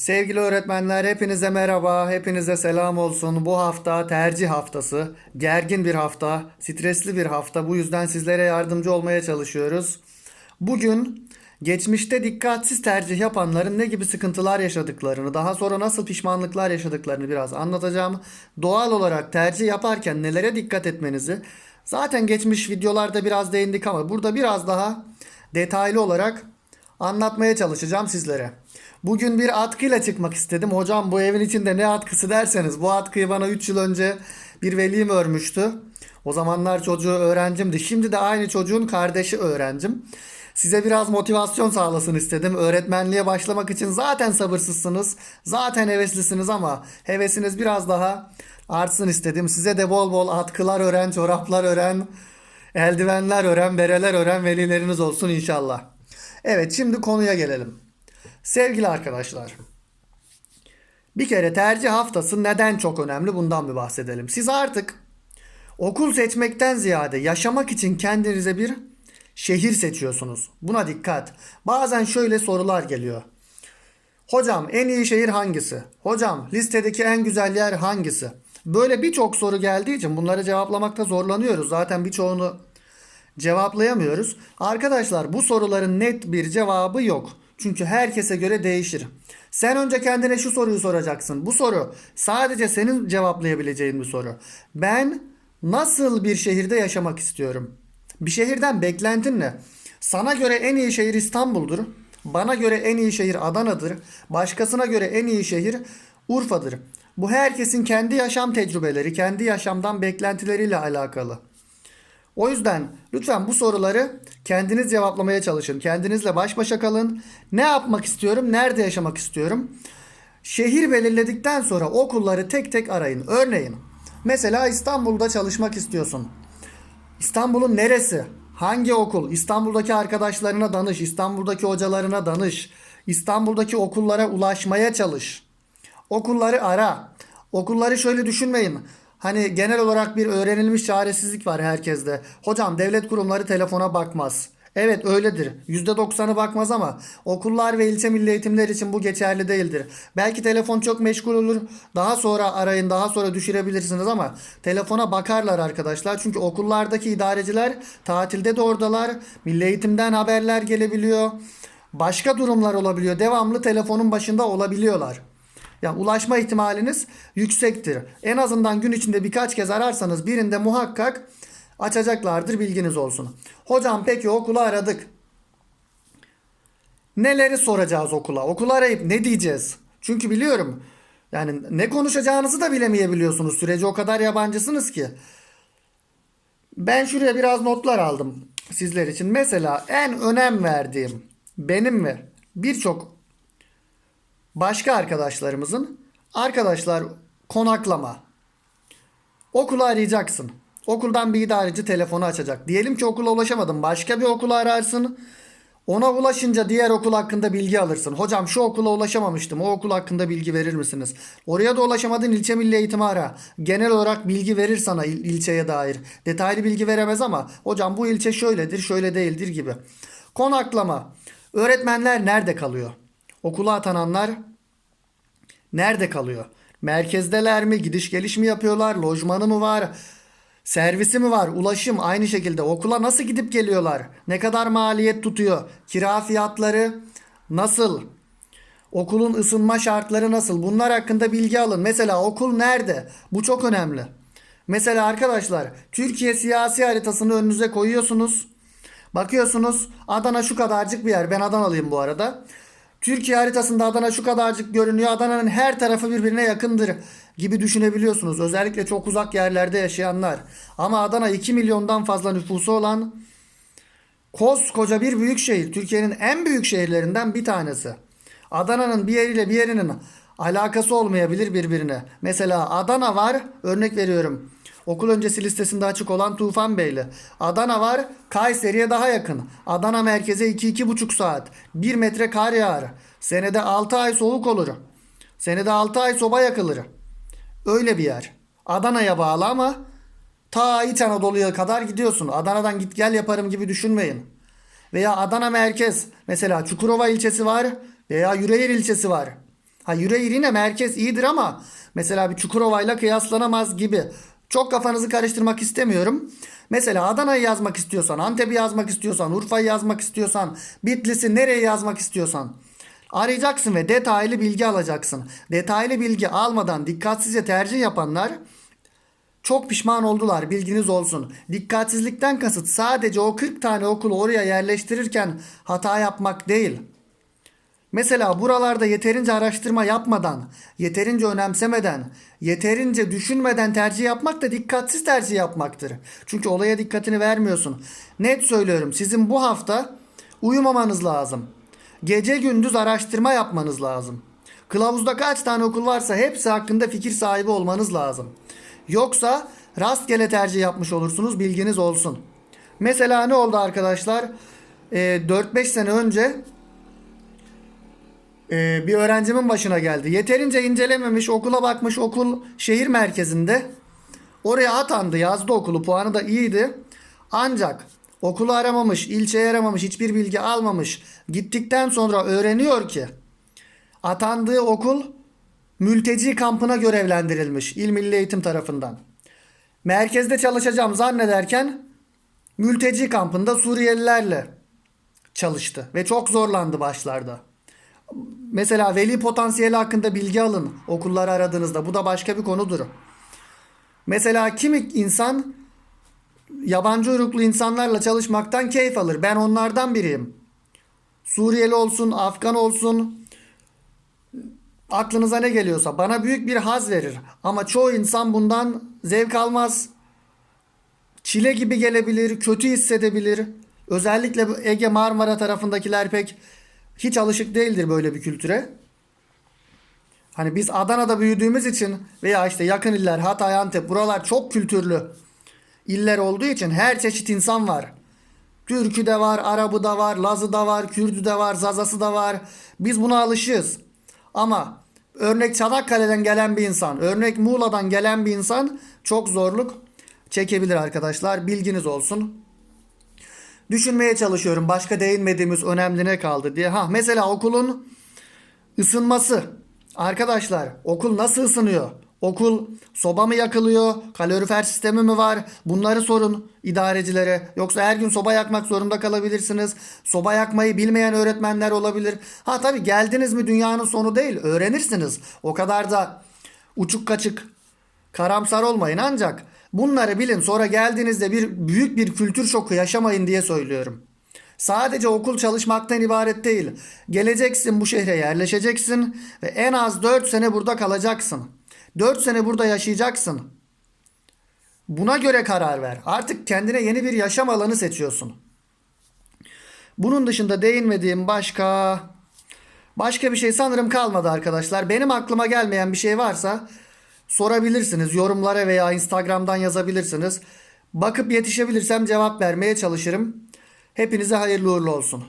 Sevgili öğretmenler hepinize merhaba, hepinize selam olsun. Bu hafta tercih haftası, gergin bir hafta, stresli bir hafta. Bu yüzden sizlere yardımcı olmaya çalışıyoruz. Bugün geçmişte dikkatsiz tercih yapanların ne gibi sıkıntılar yaşadıklarını, daha sonra nasıl pişmanlıklar yaşadıklarını biraz anlatacağım. Doğal olarak tercih yaparken nelere dikkat etmenizi zaten geçmiş videolarda biraz değindik ama burada biraz daha detaylı olarak anlatmaya çalışacağım sizlere. Bugün bir atkıyla çıkmak istedim. Hocam bu evin içinde ne atkısı derseniz bu atkıyı bana 3 yıl önce bir velim örmüştü. O zamanlar çocuğu öğrencimdi. Şimdi de aynı çocuğun kardeşi öğrencim. Size biraz motivasyon sağlasın istedim. Öğretmenliğe başlamak için zaten sabırsızsınız. Zaten heveslisiniz ama hevesiniz biraz daha artsın istedim. Size de bol bol atkılar öğren, çoraplar öğren, eldivenler öğren, bereler öğren velileriniz olsun inşallah. Evet şimdi konuya gelelim. Sevgili arkadaşlar. Bir kere tercih haftası neden çok önemli bundan bir bahsedelim. Siz artık okul seçmekten ziyade yaşamak için kendinize bir şehir seçiyorsunuz. Buna dikkat. Bazen şöyle sorular geliyor. Hocam en iyi şehir hangisi? Hocam listedeki en güzel yer hangisi? Böyle birçok soru geldiği için bunları cevaplamakta zorlanıyoruz. Zaten birçoğunu cevaplayamıyoruz. Arkadaşlar bu soruların net bir cevabı yok. Çünkü herkese göre değişir. Sen önce kendine şu soruyu soracaksın. Bu soru sadece senin cevaplayabileceğin bir soru. Ben nasıl bir şehirde yaşamak istiyorum? Bir şehirden beklentin ne? Sana göre en iyi şehir İstanbul'dur. Bana göre en iyi şehir Adana'dır. Başkasına göre en iyi şehir Urfa'dır. Bu herkesin kendi yaşam tecrübeleri, kendi yaşamdan beklentileriyle alakalı. O yüzden lütfen bu soruları kendiniz cevaplamaya çalışın. Kendinizle baş başa kalın. Ne yapmak istiyorum? Nerede yaşamak istiyorum? Şehir belirledikten sonra okulları tek tek arayın. Örneğin mesela İstanbul'da çalışmak istiyorsun. İstanbul'un neresi? Hangi okul? İstanbul'daki arkadaşlarına danış, İstanbul'daki hocalarına danış. İstanbul'daki okullara ulaşmaya çalış. Okulları ara. Okulları şöyle düşünmeyin. Hani genel olarak bir öğrenilmiş çaresizlik var herkeste. Hocam devlet kurumları telefona bakmaz. Evet öyledir. %90'ı bakmaz ama okullar ve ilçe milli eğitimler için bu geçerli değildir. Belki telefon çok meşgul olur. Daha sonra arayın, daha sonra düşürebilirsiniz ama telefona bakarlar arkadaşlar. Çünkü okullardaki idareciler tatilde de oradalar. Milli eğitimden haberler gelebiliyor. Başka durumlar olabiliyor. Devamlı telefonun başında olabiliyorlar. Yani ulaşma ihtimaliniz yüksektir. En azından gün içinde birkaç kez ararsanız birinde muhakkak açacaklardır bilginiz olsun. Hocam peki okulu aradık. Neleri soracağız okula? Okulu arayıp ne diyeceğiz? Çünkü biliyorum yani ne konuşacağınızı da bilemeyebiliyorsunuz. Sürece o kadar yabancısınız ki. Ben şuraya biraz notlar aldım sizler için. Mesela en önem verdiğim benim mi birçok başka arkadaşlarımızın arkadaşlar konaklama. Okulu arayacaksın. Okuldan bir idareci telefonu açacak. Diyelim ki okula ulaşamadın. Başka bir okulu ararsın. Ona ulaşınca diğer okul hakkında bilgi alırsın. Hocam şu okula ulaşamamıştım. O okul hakkında bilgi verir misiniz? Oraya da ulaşamadın ilçe milli eğitimi ara. Genel olarak bilgi verir sana il- ilçeye dair. Detaylı bilgi veremez ama hocam bu ilçe şöyledir, şöyle değildir gibi. Konaklama. Öğretmenler nerede kalıyor? Okula atananlar nerede kalıyor? Merkezdeler mi? Gidiş geliş mi yapıyorlar? Lojmanı mı var? Servisi mi var? Ulaşım aynı şekilde. Okula nasıl gidip geliyorlar? Ne kadar maliyet tutuyor? Kira fiyatları nasıl? Okulun ısınma şartları nasıl? Bunlar hakkında bilgi alın. Mesela okul nerede? Bu çok önemli. Mesela arkadaşlar Türkiye siyasi haritasını önünüze koyuyorsunuz. Bakıyorsunuz Adana şu kadarcık bir yer. Ben Adanalıyım bu arada. Türkiye haritasında Adana şu kadarcık görünüyor. Adana'nın her tarafı birbirine yakındır gibi düşünebiliyorsunuz. Özellikle çok uzak yerlerde yaşayanlar. Ama Adana 2 milyondan fazla nüfusu olan koskoca bir büyük şehir. Türkiye'nin en büyük şehirlerinden bir tanesi. Adana'nın bir yeriyle bir yerinin alakası olmayabilir birbirine. Mesela Adana var, örnek veriyorum. Okul öncesi listesinde açık olan Tufanbeyli. Adana var, Kayseri'ye daha yakın. Adana merkeze 2-2,5 saat. 1 metre kar yağar. Senede 6 ay soğuk olur. Senede 6 ay soba yakılır. Öyle bir yer. Adana'ya bağlı ama ta İç Anadolu'ya kadar gidiyorsun. Adana'dan git gel yaparım gibi düşünmeyin. Veya Adana merkez. Mesela Çukurova ilçesi var veya Yüreğir ilçesi var. Ha Yüreğir yine merkez iyidir ama mesela bir Çukurova'yla kıyaslanamaz gibi. Çok kafanızı karıştırmak istemiyorum. Mesela Adana'yı yazmak istiyorsan, Antep'i yazmak istiyorsan, Urfa'yı yazmak istiyorsan, Bitlis'i nereye yazmak istiyorsan arayacaksın ve detaylı bilgi alacaksın. Detaylı bilgi almadan dikkatsizce tercih yapanlar çok pişman oldular bilginiz olsun. Dikkatsizlikten kasıt sadece o 40 tane okulu oraya yerleştirirken hata yapmak değil. Mesela buralarda yeterince araştırma yapmadan, yeterince önemsemeden, yeterince düşünmeden tercih yapmak da dikkatsiz tercih yapmaktır. Çünkü olaya dikkatini vermiyorsun. Net söylüyorum sizin bu hafta uyumamanız lazım. Gece gündüz araştırma yapmanız lazım. Kılavuzda kaç tane okul varsa hepsi hakkında fikir sahibi olmanız lazım. Yoksa rastgele tercih yapmış olursunuz bilginiz olsun. Mesela ne oldu arkadaşlar? Ee, 4-5 sene önce ee, bir öğrencimin başına geldi. Yeterince incelememiş, okula bakmış, okul şehir merkezinde. Oraya atandı, yazdı okulu, puanı da iyiydi. Ancak okulu aramamış, ilçeyi aramamış, hiçbir bilgi almamış. Gittikten sonra öğreniyor ki atandığı okul mülteci kampına görevlendirilmiş İl Milli Eğitim tarafından. Merkezde çalışacağım zannederken mülteci kampında Suriyelilerle çalıştı ve çok zorlandı başlarda. Mesela veli potansiyeli hakkında bilgi alın okulları aradığınızda. Bu da başka bir konudur. Mesela kimi insan yabancı uyruklu insanlarla çalışmaktan keyif alır. Ben onlardan biriyim. Suriyeli olsun, Afgan olsun, aklınıza ne geliyorsa bana büyük bir haz verir. Ama çoğu insan bundan zevk almaz. Çile gibi gelebilir, kötü hissedebilir. Özellikle Ege Marmara tarafındakiler pek hiç alışık değildir böyle bir kültüre. Hani biz Adana'da büyüdüğümüz için veya işte yakın iller Hatay, Antep buralar çok kültürlü iller olduğu için her çeşit insan var. Türkü de var, Arabı da var, Lazı da var, Kürdü de var, Zazası da var. Biz buna alışığız. Ama örnek Çanakkale'den gelen bir insan, örnek Muğla'dan gelen bir insan çok zorluk çekebilir arkadaşlar. Bilginiz olsun. Düşünmeye çalışıyorum. Başka değinmediğimiz önemli ne kaldı diye. Ha mesela okulun ısınması. Arkadaşlar okul nasıl ısınıyor? Okul soba mı yakılıyor? Kalorifer sistemi mi var? Bunları sorun idarecilere. Yoksa her gün soba yakmak zorunda kalabilirsiniz. Soba yakmayı bilmeyen öğretmenler olabilir. Ha tabii geldiniz mi dünyanın sonu değil. Öğrenirsiniz. O kadar da uçuk kaçık karamsar olmayın ancak bunları bilin sonra geldiğinizde bir büyük bir kültür şoku yaşamayın diye söylüyorum. Sadece okul çalışmaktan ibaret değil. Geleceksin bu şehre yerleşeceksin ve en az 4 sene burada kalacaksın. 4 sene burada yaşayacaksın. Buna göre karar ver. Artık kendine yeni bir yaşam alanı seçiyorsun. Bunun dışında değinmediğim başka başka bir şey sanırım kalmadı arkadaşlar. Benim aklıma gelmeyen bir şey varsa sorabilirsiniz. Yorumlara veya Instagram'dan yazabilirsiniz. Bakıp yetişebilirsem cevap vermeye çalışırım. Hepinize hayırlı uğurlu olsun.